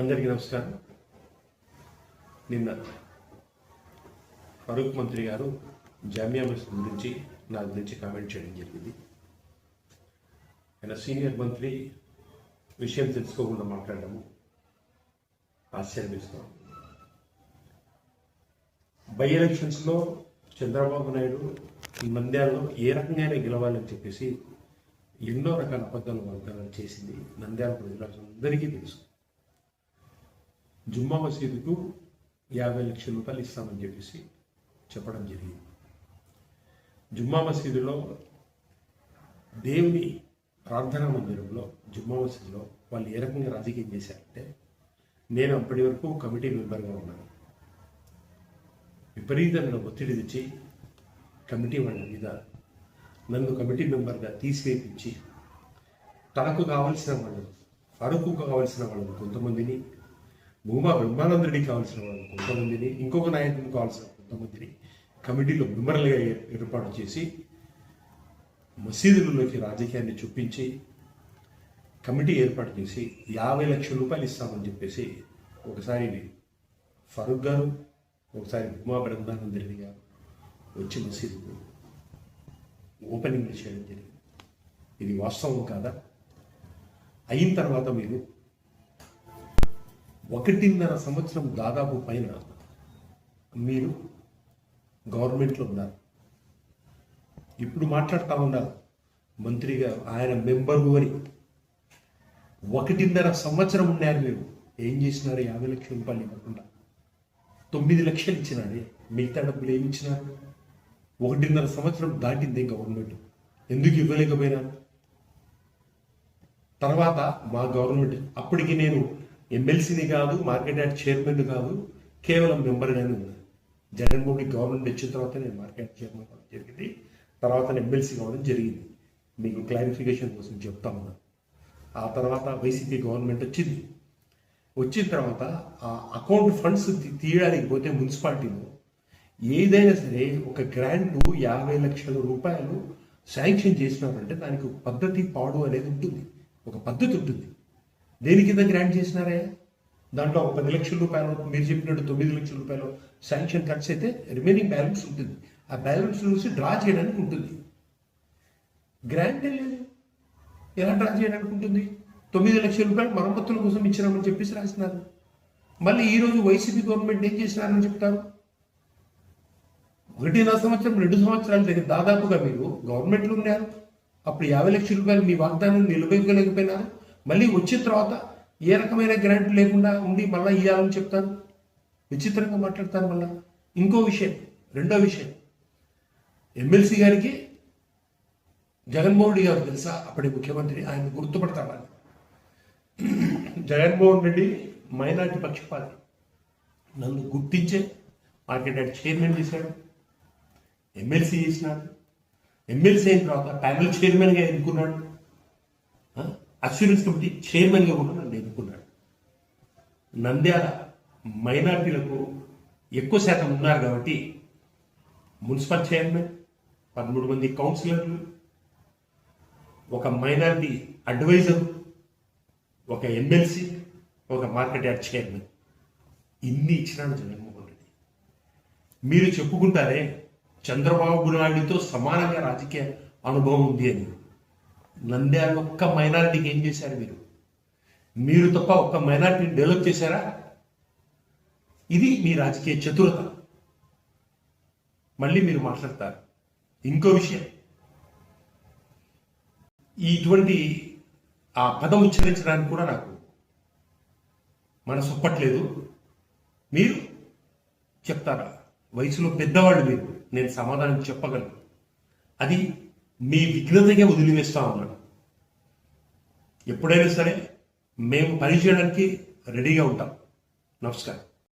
అందరికీ నమస్కారం. నిన్న ఫరూక్ మంత్రి గారు జామియా మసీద్ గురించి నా గురించి కామెంట్ చేయడం జరిగింది. ఆయన సీనియర్ మంత్రి విషయం తెలుసుకోకుండా మాట్లాడము ఆశ్చర్యమిస్తాం బై ఎలక్షన్స్లో చంద్రబాబు నాయుడు ఈ నంద్యాలలో ఏ రకంగానే గెలవాలని చెప్పేసి ఎన్నో రకాల అబద్ధాలు వాగ్దానాలు చేసింది నంద్యాల ప్రజలందరికీ అందరికీ తెలుసు. జుమ్మా మసీదుకు యాభై లక్షల రూపాయలు ఇస్తామని చెప్పేసి చెప్పడం జరిగింది. జుమ్మా మసీదులో దేవుని ప్రార్థనా మందిరంలో జుమ్మా మసీదులో వాళ్ళు ఏ రకంగా రాజకీయం చేశారంటే నేను అప్పటి వరకు కమిటీ మెంబర్గా ఉన్నాను. విపరీతంగా ఒత్తిడి తెచ్చి కమిటీ వాళ్ళ మీద నన్ను కమిటీ మెంబర్గా తీసివేపించి తనకు కావలసిన వాళ్ళు అరకు కావలసిన వాళ్ళు కొంతమందిని భూమా బ్రహ్మానందుడికి కావాల్సిన వాళ్ళు కొంతమందిని ఇంకొక నాయకుడిని కావాల్సిన కొంతమందిని కమిటీలో మెంబర్లుగా ఏ- ఏర్పాటు చేసి మసీదులలోకి రాజకీయాన్ని చూపించి కమిటీ ఏర్పాటు చేసి యాభై లక్షల రూపాయలు ఇస్తామని చెప్పేసి ఒకసారి ఫరూక్ గారు ఒకసారి భూమా బ్రహ్మానంద గారు వచ్చి మసీదు ఓపెనింగ్ చేయడం జరిగింది. ఇది వాస్తవం కాదా? అయిన తర్వాత మీరు ఒకటిన్నర సంవత్సరం దాదాపు పైన మీరు గవర్నమెంట్లో ఉన్నారు. ఇప్పుడు మాట్లాడుతూ ఉన్నారు. మంత్రిగా ఆయన మెంబరు అని ఒకటిన్నర సంవత్సరం ఉన్నారు మీరు ఏం చేసినారు? యాభై లక్షల రూపాయలు ఇవ్వకుండా. తొమ్మిది లక్షలు ఇచ్చినాడే మిగతా డబ్బులు ఏమి ఇచ్చినారు? ఒకటిన్నర సంవత్సరం దాటింది గవర్నమెంట్. ఎందుకు ఇవ్వలేకపోయినా తర్వాత మా గవర్నమెంట్ అప్పటికి నేను ఎమ్మెల్సీని కాదు మార్కెట్ యార్డ్ చైర్మన్ కాదు కేవలం మెంబర్గానే ఉన్నాను జగన్మోహన్ రెడ్డి గవర్నమెంట్ వచ్చిన తర్వాత నేను మార్కెట్ చైర్మన్ కావడం జరిగింది. తర్వాత ఎమ్మెల్సీ కావడం జరిగింది. మీకు క్లారిఫికేషన్ కోసం చెప్తా ఉన్నాను ఆ తర్వాత వైసీపీ గవర్నమెంట్ వచ్చింది. వచ్చిన తర్వాత ఆ అకౌంట్ ఫండ్స్ తీయడానికి పోతే మున్సిపాలిటీలో ఏదైనా సరే ఒక గ్రాంట్ యాభై లక్షల రూపాయలు శాంక్షన్ చేసినారంటే దానికి ఒక పద్ధతి పాడు అనేది ఉంటుంది. ఒక పద్ధతి ఉంటుంది. దేని కింద గ్రాంట్ చేసినారే? దాంట్లో ఒక పది లక్షల రూపాయలు మీరు చెప్పినట్టు తొమ్మిది లక్షల రూపాయలు శాంక్షన్ ఖర్చు అయితే రిమైనింగ్ బ్యాలెన్స్ ఉంటుంది. ఆ బ్యాలెన్స్ చూసి డ్రా చేయడానికి ఉంటుంది. గ్రాంట్ లేదు. ఎలా డ్రా చేయడానికి ఉంటుంది? తొమ్మిది లక్షల రూపాయలు మరమ్మతుల కోసం ఇచ్చినామని చెప్పేసి రాసినారు. మళ్ళీ ఈరోజు వైసీపీ గవర్నమెంట్ ఏం చేసినారని చెప్తారు? ఒకటిన్నర సంవత్సరం రెండు సంవత్సరాల దగ్గర దాదాపుగా మీరు గవర్నమెంట్లో ఉన్నారు. అప్పుడు యాభై లక్షల రూపాయలు మీ వాగ్దానం నిలబెట్టుకోలేకపోయినారు. మళ్ళీ వచ్చిన తర్వాత ఏ రకమైన గ్రాంట్ లేకుండా ఉండి మళ్ళీ ఇవ్వాలని చెప్తారు? విచిత్రంగా మాట్లాడతారు మళ్ళీ. ఇంకో విషయం రెండో విషయం. ఎమ్మెల్సీ గారికి జగన్మోహన్ రెడ్డి గారు తెలుసా? అప్పటి ముఖ్యమంత్రి ఆయన గుర్తుపడతామని జగన్మోహన్ రెడ్డి మైనార్టీ పక్షపాతి. నన్ను గుర్తించే మార్కెట్ చైర్మన్ చేశాడు. ఎమ్మెల్సీ చేసినాడు. ఎమ్మెల్సీ అయిన తర్వాత ప్యానల్ చైర్మన్గా ఎన్నుకున్నాడు. ఆ? కమిటీ చైర్మన్గా కూడా నన్ను ఎన్నుకున్నాడు. నంద్యాల మైనార్టీలకు ఎక్కువ శాతం ఉన్నారు కాబట్టి మున్సిపల్ చైర్మన్ పదమూడు మంది కౌన్సిలర్లు ఒక మైనారిటీ అడ్వైజర్ ఒక ఎమ్మెల్సీ ఒక మార్కెట్ యార్డ్ చైర్మన్. ఇన్ని ఇచ్చినాడు జగన్మోహన్ రెడ్డి. మీరు చెప్పుకుంటారే చంద్రబాబు నాయుడితో సమానంగా రాజకీయ అనుభవం ఉంది అని. నంద్యాల ఒక్క మైనారిటీకి ఏం చేశారు మీరు? మీరు తప్ప ఒక్క మైనారిటీని డెవలప్ చేశారా? ఇది మీ రాజకీయ చతురత. మళ్ళీ మీరు మాట్లాడతారు. ఇంకో విషయం. ఇటువంటి ఆ పదం ఉచ్చరించడానికి కూడా నాకు మనసు ఒప్పట్లేదు. మీరు చెప్తారా? వయసులో పెద్దవాళ్ళు మీరు. నేను సమాధానం చెప్పగలను. అది మీ విఘ్నతకే వదిలివేస్తా ఉన్నాడు. ఎప్పుడైనా సరే మేము పని చేయడానికి రెడీగా ఉంటాం. నమస్కారం.